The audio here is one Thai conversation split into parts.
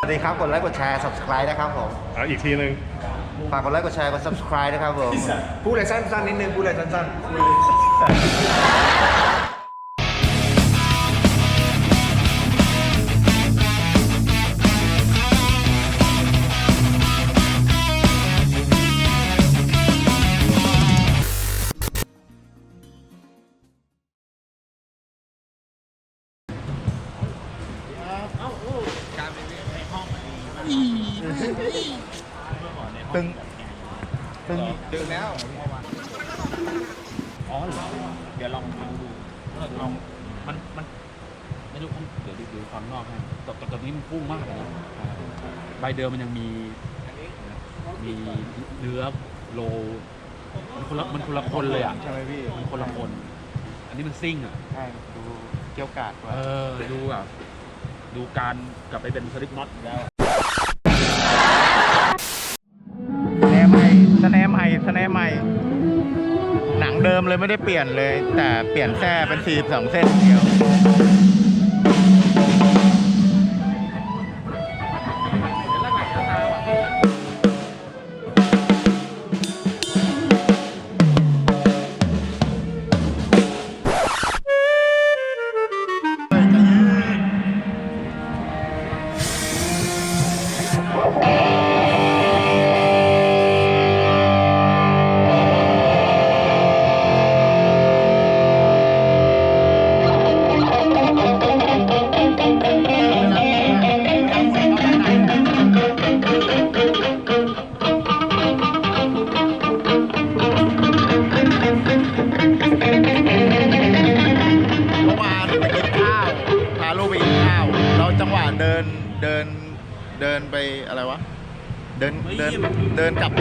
สวัสดีครับ กดไลค์ กดแชร์ subscribe นะครับผม เอาอีกทีหนึ่งฝากกดไลค์ กดแชร์ กด subscribe นะครับผม พูดอะไรสั้นๆนิดนึง พูดอะไรสั้นๆ อ๋อเหรอเดี๋ยวลองลองดูลองมันมันไม่รู้เดี๋ยวดูดูความนอกให้แต่แต่ตอนนี้มันพุ่งมากเลยนะใบเดิมมันยังมีมีเนื้อโลมันคนละมันคนละคนเลยอะใช่ไหมพี่มันคนละคน อันนี้มันซิ่งอะใช่ดูเกี่ยวกาดกว่าเออดูอะดูการกลับไปเป็นสลิปน็อตแล้วสแนมใหม่สแนมใหม่สแนมใหม่ หนังเดิมเลยไม่ได้เปลี่ยนเลย แต่เปลี่ยนแท่เป็น42เส้นเดียว เดินเดินเดินไปอะไรวะ เดินเดินเดินกลับ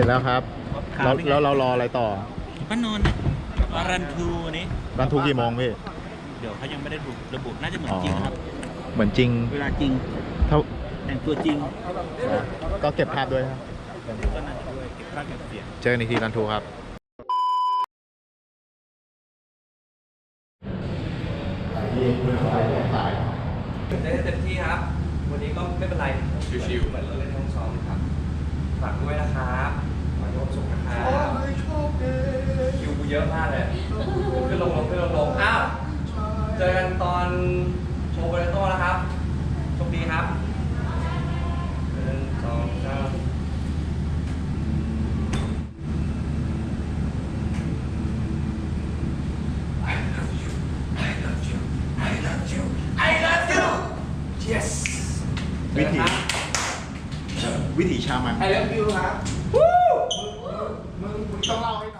ร็จแล้วครับครับแล้วแล้วเรารออะไรต่อก็นอนนะรันทูอันนี้รันทุกกี่โมงพี่เดี๋ยวเขายังไม่ได้ระบุน่าจะเหมือนจริงนะครับ เหมือนจริง เวลาจริงเท่าแต่งตัวจริง ก็เก็บภาพด้วยครับก็น่าจะด้วยเก็บภาพเก็บเสียงเจอกันอีกทีรันทูครับได้เต็มที่ครับ วันนี้ก็ไม่เป็นไร ชิวๆ เหมือนเราเล่นห้องซ้อมครับ ฝากด้วยนะครับ ขอให้มีความสุขนะครับคิวกูเยอะมากเลยขึ้นลงลงขึ้นลงลงอ้าวเจอกันตอนโชว์โบเลโต้นะครับโชคดีครับหนึ่งสองสามวิถีวิถีชามันไอเลิฟยูครับ มึงมึงต้อ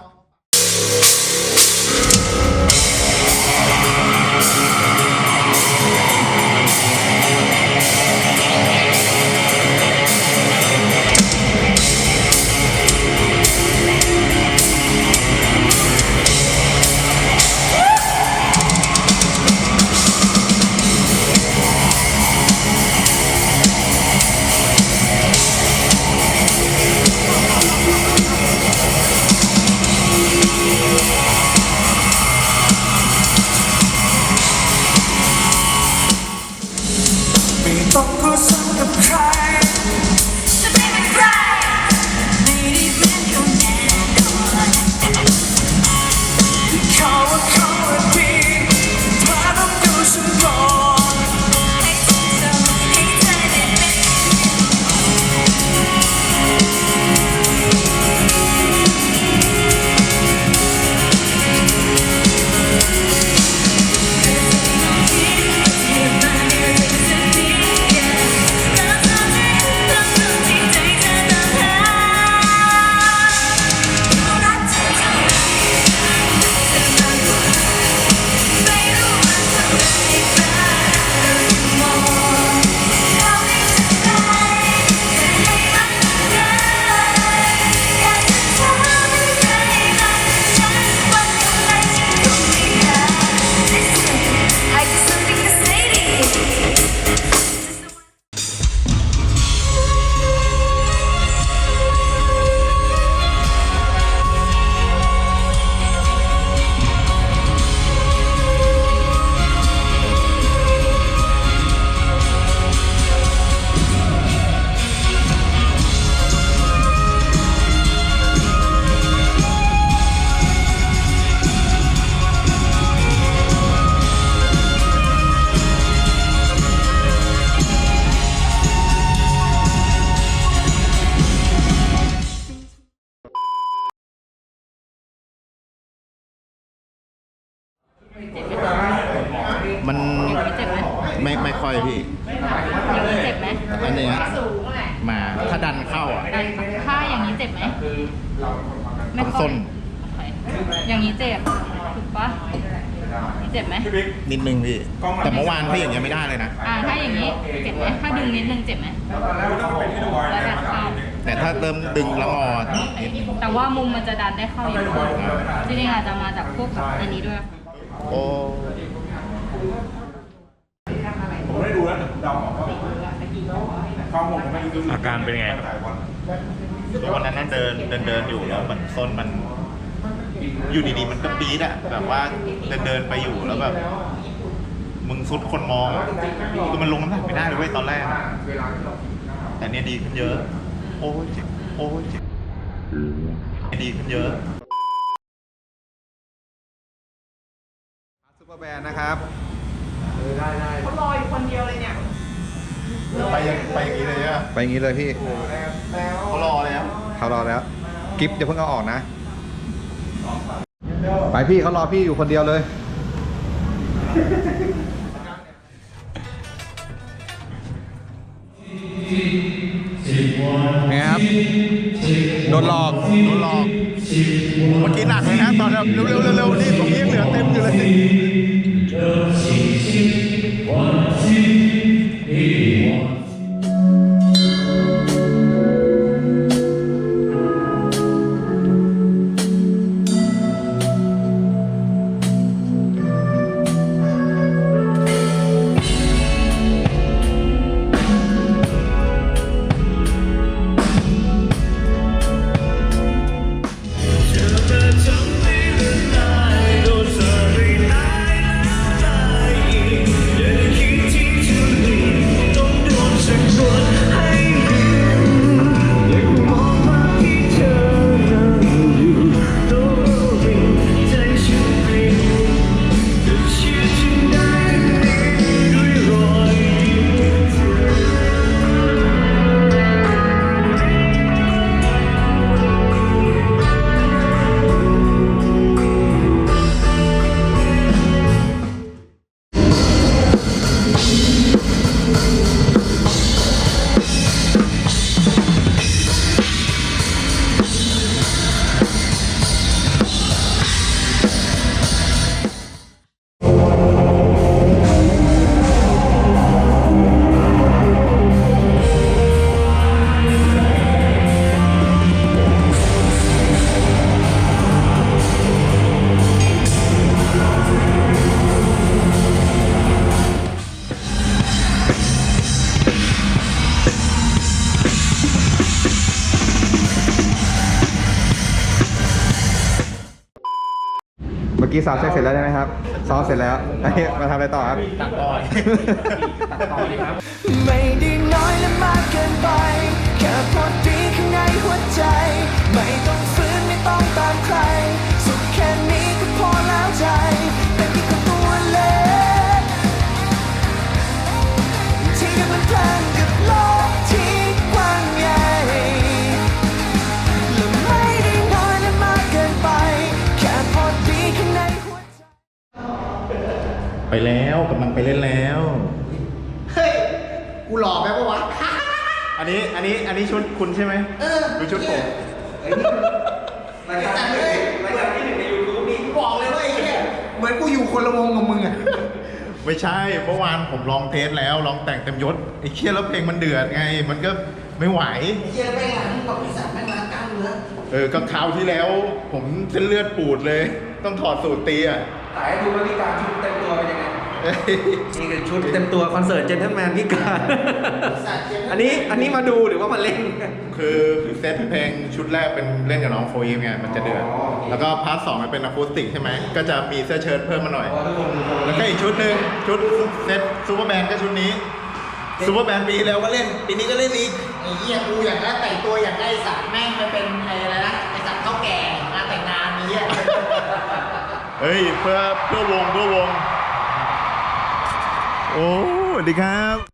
พูด นิดนึงพี่ แต่เมื่อวานพี่อย่างเงี้ยไม่ได้เลยนะ อ่าถ้าอย่างนี้เจ็บไหมถ้าดึงนิดนึงเจ็บไหมแล้วดันเข้าแต่ถ้าเริ่มดึงแล้วงอนิดนึงแต่ว่ามุมมันจะดันได้เข้าอยู่จริงๆอาจจะมาจากพวกแบบอันนี้ด้วยโอ้อาการเป็นไงแล้ววันนั้นนั่นเดินเดินเดินอยู่แล้วเหมือนส้นมัน อยู่ดีๆมันก็ปี๊ดอะแบบว่าเดินเดินไปอยู่แล้วแบบ มึงสุดคนมองอะคือมันลงน้ำหนักไม่ได้เลยเว้ยตอนแรกอะแต่เนี่ยดีขึ้นเยอะ โอ้ยเจ็บโอ้ยเจ็บดีขึ้นเยอะซูเปอร์แบนด์นะครับไปยังไปอย่างนี้เลยอะไปอย่างนี้เลยพี่เขารอแล้ว เขารอแล้ว กิฟต์อย่าเพิ่งเอาออกนะ ไปพี่เขารอพี่อยู่คนเดียวเลย นะครับโดนหลอกโดนหลอกเมื่อกี้หนักเลยนะตอนเร็วเร็วเร็วเร็วนี่ตรงนี้เหลือเต็มอยู่เลย อกี้สาวเช็คเสร็จแล้วใช่ไหมครับซ้อมเสร็จแล้วไอ้เหี้ยมาทำอะไรต่อครับตัดต่อยตัดต่อเลยครับไม่ได้น้อยและมากเกินไปแค่พอดีข้างในหัวใจ ไม่ต้องฝืนไม่ต้องตามใคร สุดแค่นี้ก็พอแล้วใจเป็นที่คนตัวเล็กที่กำลังเพลินกับโลก ไปแล้วกำลังไปเล่นแล้ว เฮ้ย กูหล่อไหมปะวะ อันนี้อันนี้อันนี้ชุดคุณใช่ไหมเออดูชุดผมไอ้จัดเลยรายการที่หนึ่งในยูทูบนี่บอกเลยว่าไอ้เนี่ยเหมือนกูอยู่คนละวงกับมึงอะไม่ใช่เมื่อวานผมลองเทสแล้วลองแต่งเต็มยศไอ้เคียแล้วเพลงมันเดือดไง มันก็ไม่ไหวไอ้เหี้ยไปหลังบอกไอ้สัตว์แม่งรักกล้ามเนื้อเออก็คราวที่แล้ว ผมเส้นเลือดปูดเลย ต้องถอดสูตรตีอะ ถ่ายให้ดูว่าพี่การชุดเต็มตัวเป็นยังไงเอ้ยนี่คือชุดเต็มตัวคอนเสิร์ตเจนเทลแมนพี่การสัตว์เจ็บอันนี้อันนี้มาดูหรือว่ามาเล่นคือคือเซตเพลงชุดแรกเป็นเล่นกับน้องโฟอีฟไงมันจะเดือดแล้วก็พาร์ทสองมันเป็นอะคูสติกใช่ไหม ก็จะมีเสื้อเชิ้ตเพิ่มมาหน่อยแล้วก็อีกชุดหนึ่งชุดเซตซูเปอร์แบนด์ก็ชุดนี้ซูเปอร์แบนด์ปีแล้วก็เล่นปีนี้ก็เล่นอีก ไอ้เหี้ยกูอย่างนั้นแต่งตัวอย่างไอ้สัตว์แม่งไปเป็นไอ้อะไรนะไอ้สัตว์เท่าแก่งานแต่งงานนี้ย เฮ้ยเพื่อเพื่อวงเพื่อวง โอ้สวัสดีครับ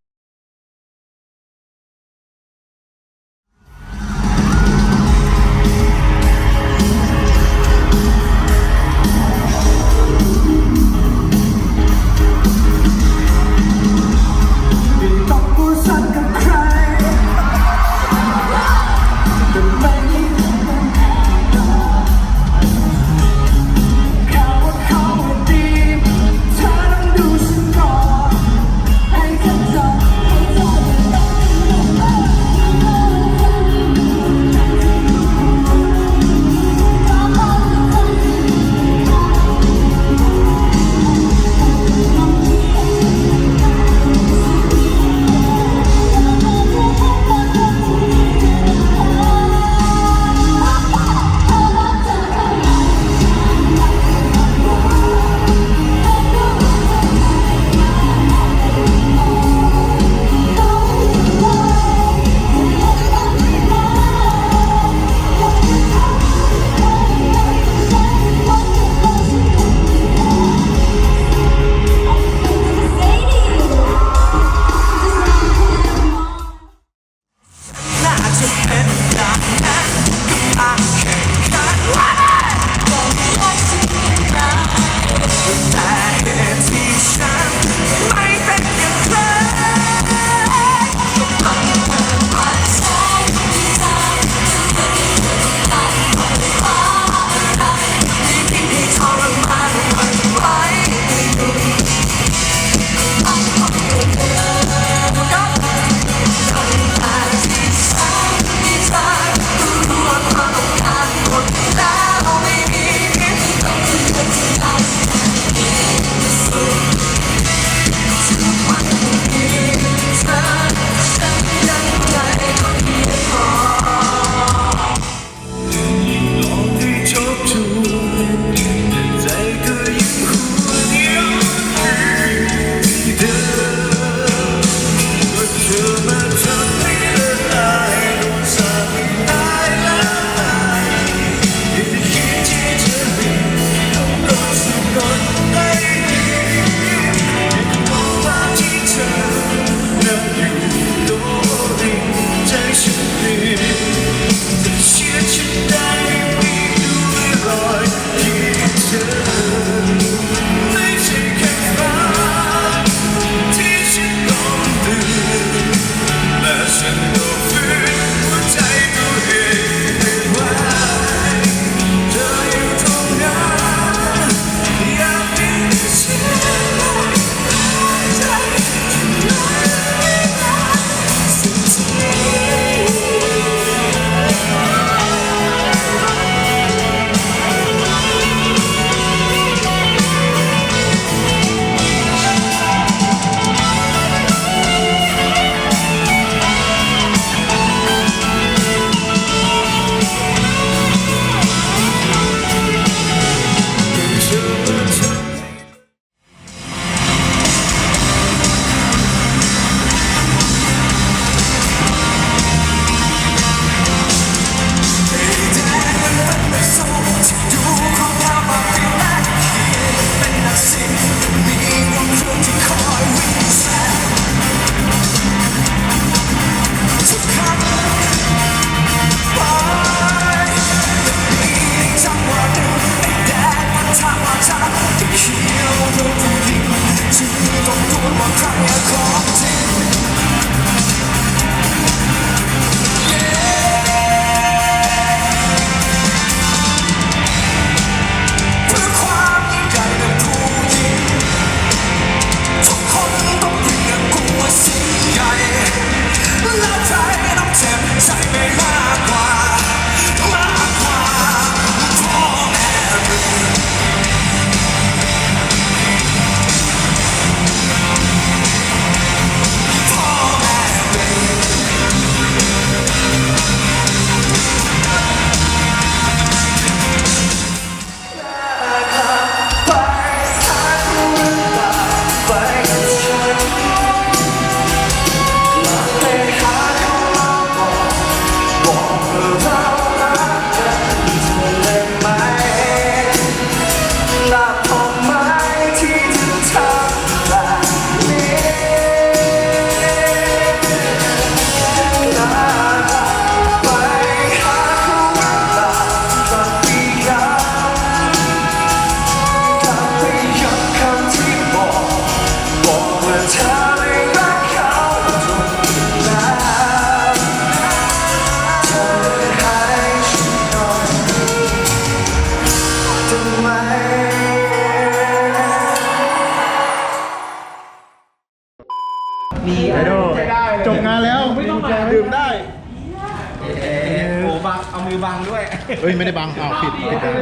มือบังด้วยเอ้ยไม่ได้บังอ้าวผิดผิดด้าน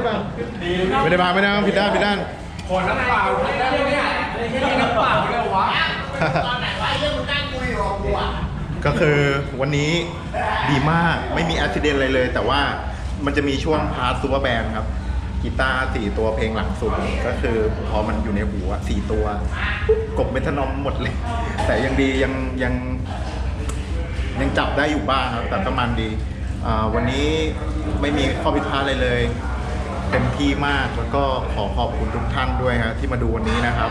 ไม่ได้บังไม่ได้บังผิดด้านผิดด้านขอน้ำเปล่าได้ไหมเนี่ยไม่ใช่น้ำเปล่าเลยวะก็คือวันนี้ดีมากไม่มีอุบิเหตุอะไรเลย แต่ว่ามันจะมีช่วงพาร์ทซูเปอร์แบนด์ครับกีตาร์สี่ตัวเพลงหลังสุดก็คือพอมันอยู่ในหูอะสี่ตัวปุ๊บกบเมทานอมหมดเลย แต่ยังดียังยังยังจับได้อยู่บ้างครับแต่ประมาณดีอ่า วันนี้ไม่มีข้อผิดพลาดอะไรเลยเต็มที่มากแล้วก็ขอขอบคุณทุกท่านด้วยครับที่มาดูวันนี้นะครับ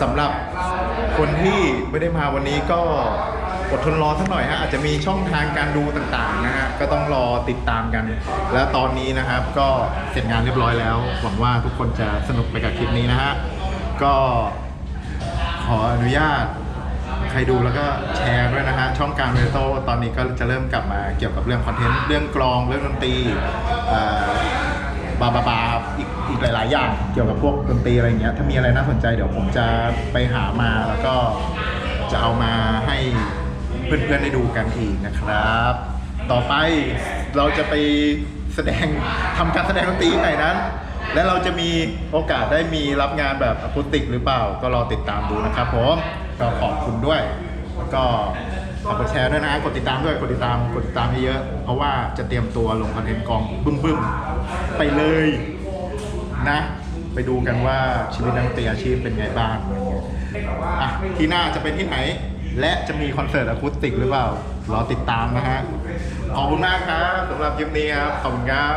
สำหรับคนที่ไม่ได้มาวันนี้ก็อดทนรอสักหน่อยฮะอาจจะมีช่องทางการดูต่างๆนะฮะก็ต้องรอติดตามกัน แล้วตอนนี้นะครับก็เสร็จงานเรียบร้อยแล้ว หวังว่าทุกคนจะสนุกไปกับคลิปนี้นะฮะก็ขออนุญาต ใครดูแล้วก็แชร์ด้วยนะฮะช่องการเรโตตอนนี้ก็จะเริ่มกลับมาเกี่ยวกับเรื่องคอนเทนต์เรื่องกลองเรื่องดนตรีบาบาบาอีกอีกหลาย ๆ อย่างเกี่ยวกับพวกดนตรีอะไรเงี้ยถ้ามีอะไรน่าสนใจเดี๋ยวผมจะไปหามาแล้วก็จะเอามาให้เพื่อน ๆ ได้ดูกันอีกนะครับ ต่อไปเราจะไปแสดงทำการแสดงดนตรีไหนนั้น และเราจะมีโอกาสได้มีรับงานแบบอะคูติกหรือเปล่าก็รอติดตามดูนะครับผม ก็ขอบคุณด้วย ก็ฝากกดแชร์ด้วยนะกดติดตามด้วยกดติดตามกดติดตามเยอะเพราะว่าจะเตรียมตัวลงคอนเทนต์กองบึ้มๆไปเลยนะ ไปดูกันว่าชีวิตนักดนตรีอาชีพเป็นไงบ้างอะที่หน้าจะเป็นที่ไหน และจะมีคอนเสิร์ตอะคูสติกหรือเปล่ารอติดตามนะฮะขอบคุณมากครับสำหรับคลิปนี้ครับขอบคุณครับ